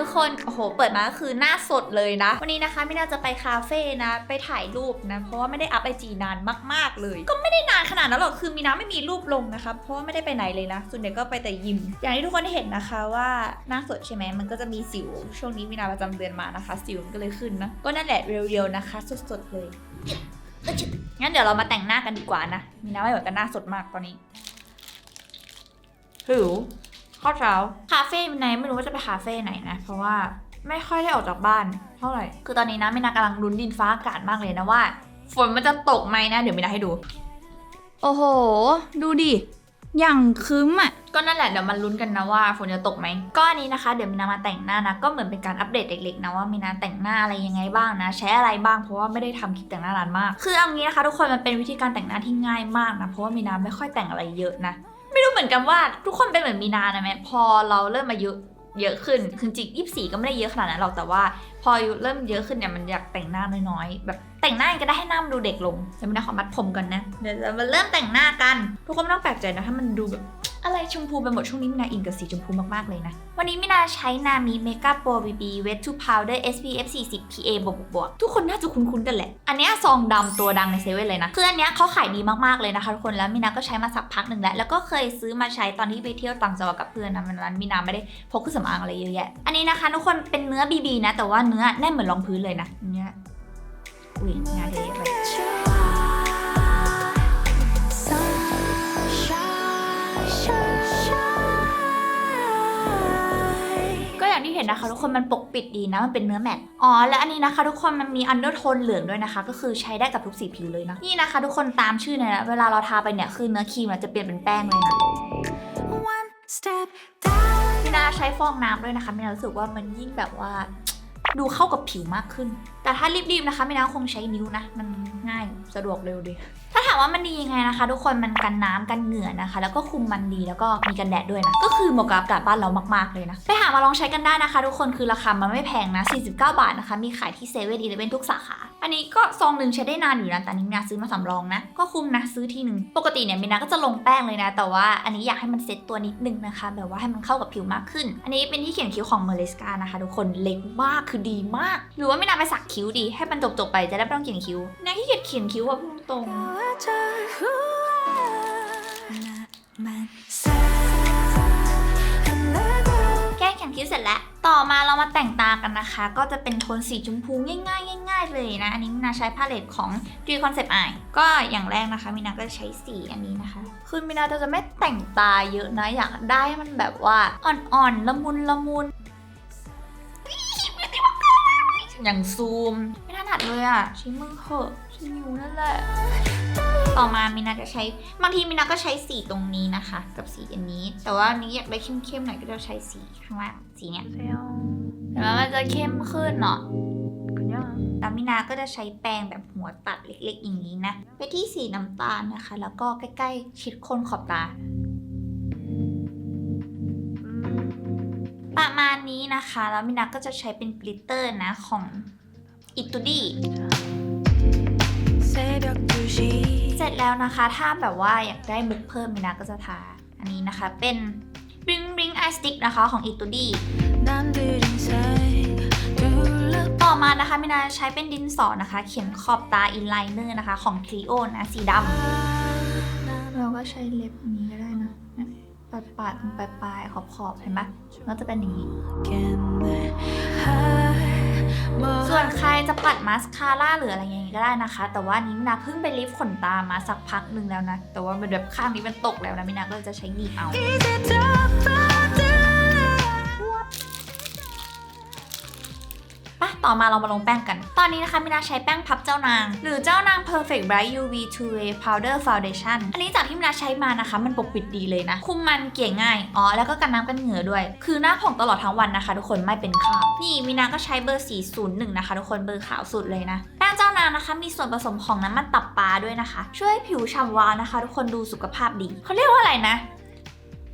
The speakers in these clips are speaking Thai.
ทุกคน โอ้โห เปิดมาก็คือหน้าสดเลยนะ วันนี้นะคะไม่น่าจะไปคาเฟ่นะ ไปถ่ายรูปนะ เพราะว่าไม่ได้อัพไอจีนานมาก ๆ เลย ก็ไม่ได้นานขนาดนั้นหรอก คือมีน้าไม่มีรูปลงนะคะ เพราะว่าไม่ได้ไปไหนเลยนะ ส่วนใหญ่ก็ไปแต่ยิม อย่างที่ทุกคนเห็นนะคะว่าหน้าสดใช่ไหมมันก็จะมีสิว ช่วงนี้มีนาประจำเดือนมานะคะ สิวมันก็เลยขึ้นนะ ก็นั่นแหละเรียวๆนะคะ สดๆเลย งั้นเดี๋ยวเรามาแต่งหน้ากันดีกว่านะ มีน้าไม่เหมือนกันหน้าสดมากตอนนี้หิว ข้าวเช้าคาเฟ่ไหนไม่รู้ว่าจะไปคาเฟ่ไหนนะ เพราะว่าไม่ค่อยได้ออกจากบ้านเท่าไหร่ คือตอนนี้นะมินากำลังลุ้นดินฟ้าอากาศมากเลยนะว่า ฝนมันจะตกไหมนะ เดี๋ยวมินาให้ดู โอ้โห ดูดิ อย่างคึ้มอะ ก็นั่นแหละเดี๋ยวมันลุ้นกันนะว่าฝนจะตกไหมก็อันนี้นะคะ เดี๋ยวมินามาแต่งหน้านะ ก็เหมือนเป็นการอัปเดตเล็กๆนะว่ามินาแต่งหน้าอะไรยังไงบ้างนะ ใช้อะไรบ้างเพราะว่าไม่ได้ทำคลิปแต่งหน้านานมาก คือเอางี้นะคะ ทุกคนมันเป็นวิธีการแต่งหน้าที่ง่ายมากนะเพราะว่ามินาไม่ค่อยแต่งอะไรเยอะนะ ไม่รู้เหมือนกันว่าทุกคนเป็นเหมือนมีนานะแม่พอเราเริ่มมาเยอะเยอะขึ้นคือจริงยี่สี่ก็ไม่ได้เยอะขนาดนั้นหรอกแต่ว่า พออายุเริ่มเยอะขึ้นเนี่ยมันอยากแต่งหน้าน้อยๆแบบแต่งหน้าก็ได้ให้หน้ามันดูเด็กลงใช่ไม่ได้ขอมัดผมกันนะเดี๋ยวเรามาเริ่มแต่งหน้ากัน ทุกคนไม่ต้องแปลกใจนะถ้ามันดูแบบ อะไรชมพูไปหมดช่วงนี้มินาอินกับสีชมพูมากๆเลยนะ วันนี้มินาใช้นามิเมก up pro bb wet to powder SPF 40 PA บวกบวกทุกคนน่าจะคุ้นๆกันแหละ อันนี้ซองดำตัวดังในเซเว่นเลยนะ คืออันนี้เขาขายดีมากๆเลยนะคะทุกคนแล้วมินาก็ใช้มาสักพักหนึ่งแล้ว แล้วก็เคยซื้อมาใช้ตอนที่ไปเที่ยวต่างจังหวัดกับเพื่อนนะมันนั้นมินาไม่ได้พกเครื่องสำอางอะไรเยอะแยะ อันนี้นะคะทุกคนเป็นเนื้อ BB นะ แต่ว่าเนื้อแน่นเหมือนรองพื้นเลยนะเนี้ยอุ้ยง นเทไปก็อย่างที่เห็นนะคะ ทุกคนมันปกปิดดีนะมันเป็นเนื้อแมตต์อ๋อและอันนี้นะคะ ทุกคนมันมีอันเดอร์โทนเหลืองด้วยนะคะ ก็คือใช้ได้กับทุกสีผิวเลยนะนี่นะคะ ทุกคนตามชื่อเนี่ยนะเวลาเราทาไปเนี่ยคือเนื้อครีมเนี่ยจะเปลี่ยนเป็นแป้งเลยนะ One step down. มินาใช้ฟองน้ำด้วยนะคะมินารู้สึกว่ามันยิ่งแบบว่า ดูเข้ากับผิวมากขึ้น แต่ถ้ารีบๆนะคะมินาคงใช้นิ้วนะ มันง่ายสะดวกเร็วดี ถ้าถามว่ามันดียังไงนะคะ ทุกคนมันกันน้ำกันเหงื่อนะคะ แล้วก็คุมมันดีแล้วก็มีกันแดดด้วยนะ ก็คือเหมาะกับอากาศบ้านเรามากๆเลยนะ ไปหามาลองใช้กันได้นะคะ ทุกคนคือราคามันไม่แพงนะ 49 บาทนะคะ มีขายที่เซเว่นอีเลเว่นทุกสาขา อันนี้ก็ซองหนึ่งใช้ได้นานอยู่นะแต่นี้มินาซื้อมาสำรองนะ ก็คุ้มนะซื้อทีหนึ่งปกติเนี่ยมินาก็จะลงแป้งเลยนะ แต่ว่าอันนี้อยากให้มันเซ็ตตัวนิดนึงนะคะ แบบว่าให้มันเข้ากับผิวมากขึ้น อันนี้เป็นที่เขียนคิ้วของเมเลสกานะคะทุกคนเล็กมากคือดีมาก หรือว่ามินาไปสักคิ้วดีให้มันจบๆไปจะได้ไม่ต้องเขียนคิ้วมินาที่เกียจเขียนคิ้วอะพูดตรง นคิ้วเสร็จแล้ว ต่อมาเรามาแต่งตากันนะคะ ก็จะเป็นโทนสีชมพูง่ายๆง่าย ๆ เลยนะ อันนี้มินาใช้พาเลตของ d r e Concept Eye ก็อย่างแรกนะคะมินาก็ใช้สีอันนี้นะคะ คือมินาจะไม่แต่งตาเยอะนะอยากได้ให้มันแบบว่าอ่อนๆละมุนละมุนอย่างซูม ไม่ถนัดเลยอะใช้มือเหอะ ฉันนั่นแหละ ต่อมามินาจะใช้บางทีมินาก็ใช้สีตรงนี้นะคะ กับสีอันนี้ แต่ว่านี้อยากได้เข้มๆหน่อยก็จะใช้สีข้างล่างสีเนี้ยแต่ว่ามันจะเข้มขึ้นเนาะแล้วมินาก็จะใช้แปรงแบบหัวตัดเล็ก ๆ อย่างนี้นะ ไปที่สีน้ำตาลนะคะ แล้วก็ใกล้ๆชิดโคนขอบตา ประมาณนี้นะคะ แล้วมินาก็จะใช้เป็นกลิตเตอร์นะของอิตูดี้ ร็จแล้วนะคะ ถ้าแบบว่าอยากได้มุกเพิ่มนะก็จะทา อันนี้นะคะเป็นบิงบิงไอสติกนะคะของอิตูดี้ต่อมานะคะมินาใช้เป็นดินสอนะคะ เขียนขอบตาอินไลเนอร์นะคะ ของคลีโอนะสีดำเราก็ใช้เล็บนี้ก็ได้นะปาดปัดปลายปลายขอบขอบเห็นไหมก็จะเป็นอย่างนี้ เบอส่วนใครจะปัดมาสคาร่าหรืออะไรอย่างงี้ก็ได้นะคะ แต่ว่านิ้มนาเพิ่งไปลิฟต์ขนตามาสักพักหนึ่งแล้วนะ แต่ว่ามันแบบข้างนี้มันตกแล้วนะมินาก็จะใช้หนีบเอา ต่อมาเรามาลงแป้งกัน ตอนนี้นะคะมินาใช้แป้งพับเจ้านาง หรือเจ้านาง Perfect Bright UV Two Way Powder Foundation อันนี้จากที่มินาใช้มานะคะ มันปกปิดดีเลยนะ คุมมันเกลี่ยง่าย อ๋อ แล้วก็กันน้ำกันเหงื่อด้วย คือหน้าผ่องตลอดทั้งวันนะคะ ทุกคนไม่เป็นคราบนี่มินาก็ใช้เบอร์ 401 นะคะ ทุกคนเบอร์ขาวสุดเลยนะแป้งเจ้านางนะคะ มีส่วนผสมของน้ำมันตับปลาด้วยนะคะ ช่วยผิวฉ่ำวาวนะคะ ทุกคนดูสุขภาพดีเขาเรียกว่าอะไรนะ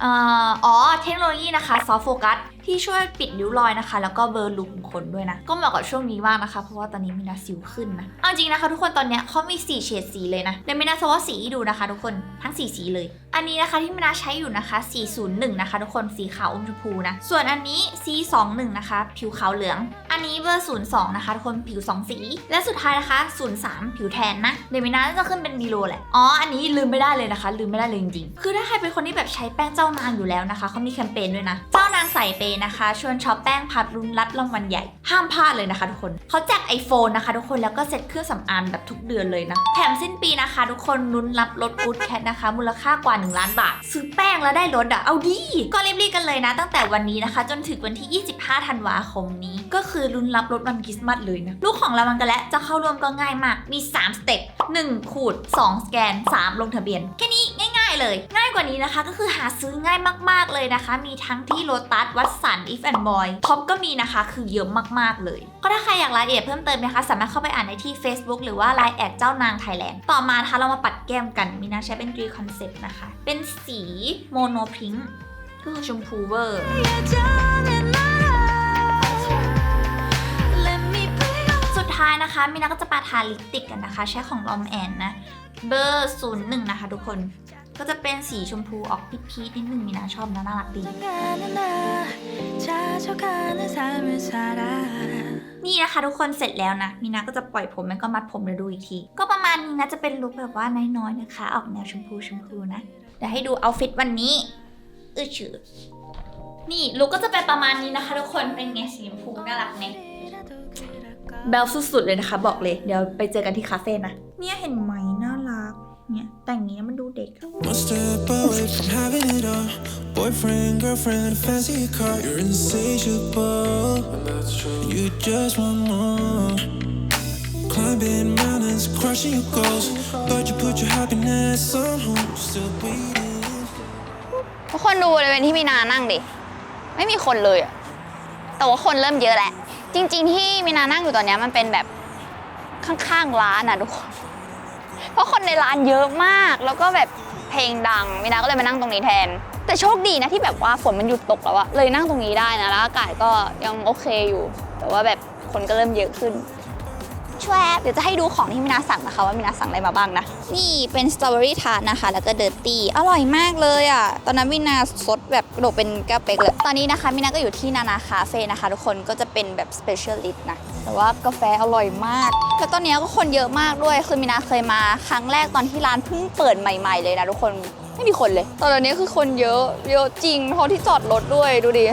เอ่ออ๋อ เทคโนโลยีนะคะซอฟโฟกัส ที่ช่วยปิดริ้วรอยนะคะ แล้วก็เบลอรูขุมขนด้วยนะ ก็เหมาะกับช่วงนี้มากนะคะ เพราะว่าตอนนี้มีนาสิวขึ้นนะเอาจริงนะคะ ทุกคนตอนนี้เขามี 4 เฉดสีเลยนะเดี๋ยวมีนาสวอตสีให้ดูนะคะ ทุกคนทั้ง 4 สีเลย อันนี้นะคะที่มินาใช้อยู่นะคะ 401 นะคะ ทุกคนสีขาวอมชมพูนะส่วนอันนี้ C21 นะคะ ผิวขาวเหลืองอันนี้เบอร์ 02 นะคะทุกคนผิว 2 สี และสุดท้ายนะคะ 03 ผิวแทนนะเดี๋ยวมินาจะขึ้นเป็นดีโลแหละ อ๋อ อันนี้ลืมไม่ได้เลยนะคะ ลืมไม่ได้เลยจริงๆ คือถ้าใครเป็นคนที่แบบใช้แป้งเจ้านางอยู่แล้วนะคะเขามีแคมเปญด้วยนะ เจ้านางใส่เปย์นะคะ ชวนช็อปแป้งพัดรุนรัดรางวัลใหญ่ ห้ามพลาดเลยนะคะทุกคนเขาแจก iPhone นะคะ ทุกคนแล้วก็เซ็ตเครื่องสำอางแบบทุกเดือนเลยนะ แถมสิ้นปีนะคะ ทุกคนลุ้นรับลดกูดแคทนะคะ มูลค่ากว่า 1 ล้านบาท ซื้อแป้งแล้วได้ลดอะเอาดิก็รีบๆกันเลยนะ ตั้งแต่วันนี้นะคะ จนถึงวันที่ 25 ธันวาคมนี้ก็คือลุ้นรับลดวันคริสต์มาสเลยนะลูกของรางวัลกันแล้วจะเข้าร่วมก็ง่ายมาก มี 3 สเต็ป1ขูด 2 สแกน 3 ลงทะเบียน แค่นี้ง่ายๆเลย ง่ายกว่านี้นะคะก็คือหาซื้อง่ายมากๆเลยนะคะ มีทั้งที่โลตัสวัดสันอีฟแอนด์บอยท็อปก็มีนะคะ คือเยอะมากๆเลย ก็ถ้าใครอยากรายละเอียดเพิ่มเติมนะคะ สามารถเข้าไปอ่านได้ที่ Facebook หรือว่า Line แอดเจ้านางไทยแลนด์ต่อมานะคะเรามาปัดแก้มกันมีนาใช้เป็น G Concept นะคะ เป็นสีโมโนพิงค์ก็คือชมพูเวอร์ ท้ายนะคะมินาก็จะปาทาลิปติกกันนะคะ ใช้ของลอมแอนนะ เบอร์ศูนย์หนึ่งนะคะทุกคนก็จะเป็นสีชมพูออกพีพีนิดนึงมีนาชอบนะน่ารักดี นี่นะคะทุกคนเสร็จแล้วนะ มีนาก็จะปล่อยผมแล้วก็มัดผมแล้วดูอีกที ก็ประมาณนี้นะจะเป็นลุคแบบว่าน้อยๆนะคะ ออกแนวชมพูชมพูนะ เดี๋ยวให้ดูเอาฟิตวันนี้อือชื่อนี่ลุคก็จะเป็นประมาณนี้นะคะ ทุกคนเป็นไงสีชมพูน่ารักไหม 럴까เบลสุดๆเลยนะคะ บอกเลย เดี๋ยวไปเจอกันที่คาเฟ่นะ เนี่ยเห็นไหมน่ารัก เนี่ยแต่งอย่างนี้มันดูเด็ก One step away from having it all. Boyfriend, girlfriend, fancy car. You're insatiable. You just want more. Climbing mountains, crushing your goals. But you put your happiness on hold. Still waiting. ทุกคนดูบริเวณที่มีนานั่งดิ ไม่มีคนเลยอะแต่ว่าคนเริ่มเยอะแหละ จริงๆ ที่มีนานั่งอยู่ตอนนี้มันเป็นแบบข้างๆร้านอะทุกคน เพราะคนในร้านเยอะมาก แล้วก็แบบเพลงดังมีนาก็เลยมานั่งตรงนี้แทน แต่โชคดีนะที่แบบว่าฝนมันหยุดตกแล้วอะเลยนั่งตรงนี้ได้นะแล้วอากาศก็ยังโอเคอยู่ แต่ว่าแบบคนก็เริ่มเยอะขึ้น ชวยแอปเดี๋ยวจะให้ดูของที่มินาสั่งนะคะว่ามินาสั่งอะไรมาบ้างนะ นี่เป็นสตรอเบอรี่ทาร์ตนะคะ แล้วก็เดอร์ตี้อร่อยมากเลยอะ ตอนนั้นมินาซดแบบโดดเป็นแก้วเป๊กเลย ตอนนี้นะคะมินาก็อยู่ที่นานาคาเฟ่นะคะ ทุกคนก็จะเป็นแบบสเปเชียลิสต์นะแต่ว่ากาแฟอร่อยมาก แล้วตอนนี้ก็คนเยอะมากด้วยคือมินาเคยมาครั้งแรกตอนที่ร้านเพิ่งเปิดใหม่ๆเลยนะทุกคนไม่มีคนเลย ตอนนี้คือคนเยอะเยอะจริงเพราะที่จอดรถด้วยดูดิ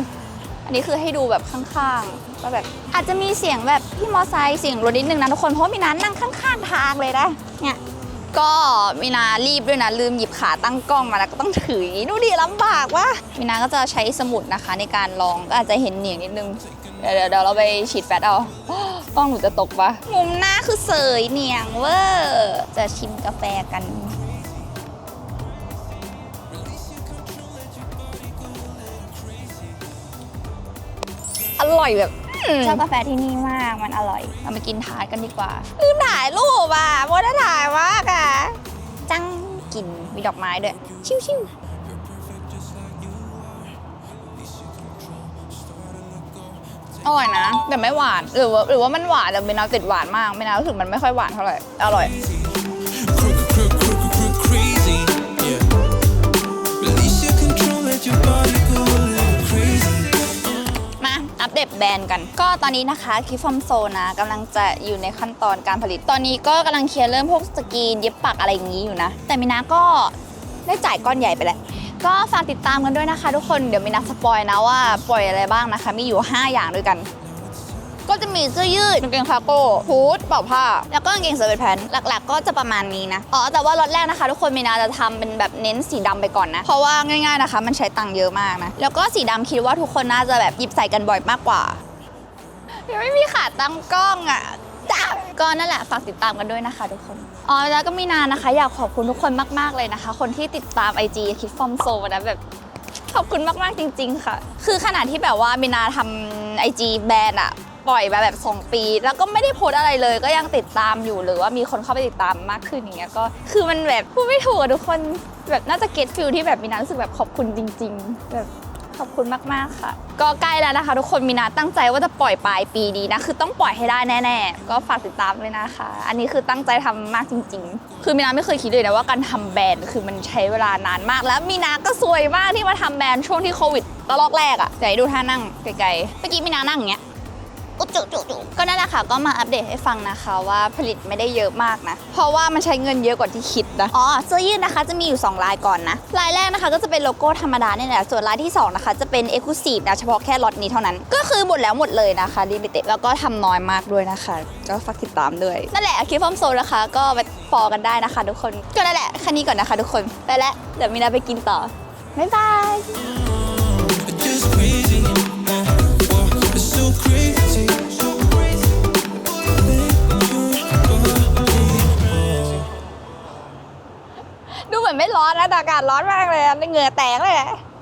อันนี้คือให้ดูแบบข้างๆ ว่าแบบอาจจะมีเสียงแบบพี่มอไซค์เสียงรถนิดนึงนะทุกคนเพราะมีนานั่งข้างๆทางเลยนะเนี่ยก็มีนารีบด้วยนะลืมหยิบขาตั้งกล้องมาแล้วก็ต้องถือดูดิลำบากว่ะมีนาก็จะใช้สมุดนะคะ ในการลองก็อาจจะเห็นเหนียงนิดนึงเดี๋ยวเดี๋ยวเดี๋ยวเราไปฉีดแฟตเอากล้องหนูจะตกปะมุมหน้าคือเสยเหนียงเวอร์จะชิมกาแฟกันอร่อยแบบ ชอบกาแฟที่นี่มากมันอร่อย เรามากินทาร์ตกันดีกว่าลืมถ่ายรูปอะโมได้ถ่ายมากอะจังกลิ่นมีดอกไม้ด้วย ชิวๆอร่อยนะ แต่ไม่หวาน หรือว่าหรือว่ามันหวานแต่เมนาติดหวานมากเมนารู้สึกมันไม่ค่อยหวานเท่าไหร่ อร่อย แบรนด์กัน ก็ตอนนี้นะคะคิฟอมโซนะกำลังจะอยู่ในขั้นตอนการผลิต ตอนนี้ก็กำลังเคลียร์เริ่มพวกสกรีนเย็บปักอะไรอย่างนี้อยู่นะ แต่มินาก็ได้จ่ายก้อนใหญ่ไปแล้วก็ฝากติดตามกันด้วยนะคะ ทุกคนเดี๋ยวมินาสปอยนะว่าปล่อยอะไรบ้างนะคะ มีอยู่ 5 อย่างด้วยกัน ก็จะมีเสื้อยืดกางเกงคาร์โก้ฮูดเป่าผ้า แล้วก็กางเกงเสื้อเป็นแพนหลัก ๆ ก็จะประมาณนี้นะ อ๋อ แต่ว่ารถแรกนะคะ ทุกคนมีนาจะทำเป็นแบบเน้นสีดำไปก่อนนะ เพราะว่าง่ายๆนะคะ มันใช้ตังค์เยอะมากนะ แล้วก็สีดำคิดว่าทุกคนน่าจะแบบหยิบใส่กันบ่อยมากกว่ายังไม่มีขาตั้งกล้องอะจ้าก็นั่นแหละฝากติดตามกันด้วยนะคะทุกคน อ๋อแล้วก็มีนานะคะ อยากขอบคุณทุกคนมากๆเลยนะคะ คนที่ติดตาม IG คิดฟอมโซนะแบบขอบคุณมากๆจริง ๆ ค่ะ คือขนาดที่แบบว่ามินาทำไอจีแบรนด์อะ ปล่อยมาแบบ2ปี แล้วก็ไม่ได้โพสอะไรเลย ก็ยังติดตามอยู่หรือว่ามีคนเข้าไปติดตามมากขึ้นอย่างเงี้ยก็คือมันแบบพูดไม่ถูกอะทุกคนแบบน่าจะเก็ตฟิลที่แบบมินารู้สึกแบบขอบคุณจริง ๆ แบบขอบคุณมาก ๆ ค่ะ ก็ใกล้แล้วนะคะ ทุกคนมีนาตั้งใจว่าจะปล่อยปลายปีนี้นะ คือต้องปล่อยให้ได้แน่ ๆ ก็ฝากติดตามด้วยนะคะ อันนี้คือตั้งใจทำมากจริง ๆ คือมีนาไม่เคยคิดเลยนะว่าการทำแบรนด์คือมันใช้เวลานานมาก แล้วมีนาก็ซวยมากที่มาทำแบรนด์ช่วงที่โควิดระลอกแรกอะ่ะเดี๋ยวให้ดูท่านั่งไกลๆเมื่อกี้มีนานั่งอย่างเงี้ย จุจุจุก็นั่นแหละค่ะก็มาอัปเดตให้ฟังนะคะว่าผลิตไม่ได้เยอะมากนะ เพราะว่ามันใช้เงินเยอะกว่าที่คิดนะ อ๋อเสื้อยืดนะคะจะมีอยู่ 2 ลายก่อนนะ ลายแรกนะคะก็จะเป็นโลโก้ธรรมดาเนี่ยแหละ ส่วนลายที่ 2 นะคะจะเป็นเอ็กซ์คลูซีฟนะเฉพาะแค่ล็อตนี้เท่านั้น ก็คือหมดแล้วหมดเลยนะคะลิมิเต็ดแล้วก็ทำน้อยมากด้วยนะคะ ก็ฝากติดตามด้วย นั่นแหละคลิปฟอมโซนนะคะ ก็ไปฟอกันได้นะคะ ทุกคน ก็นั่นแหละแค่นี้ก่อนนะคะ ทุกคน ไปแล้ว เดี๋ยวมีนาไปกินต่อบ๊ายบาย ดูเหมือนไม่ร้อนนะแต่อากาศร้อนมากเลยอะเหงื่อแตกเลยอะ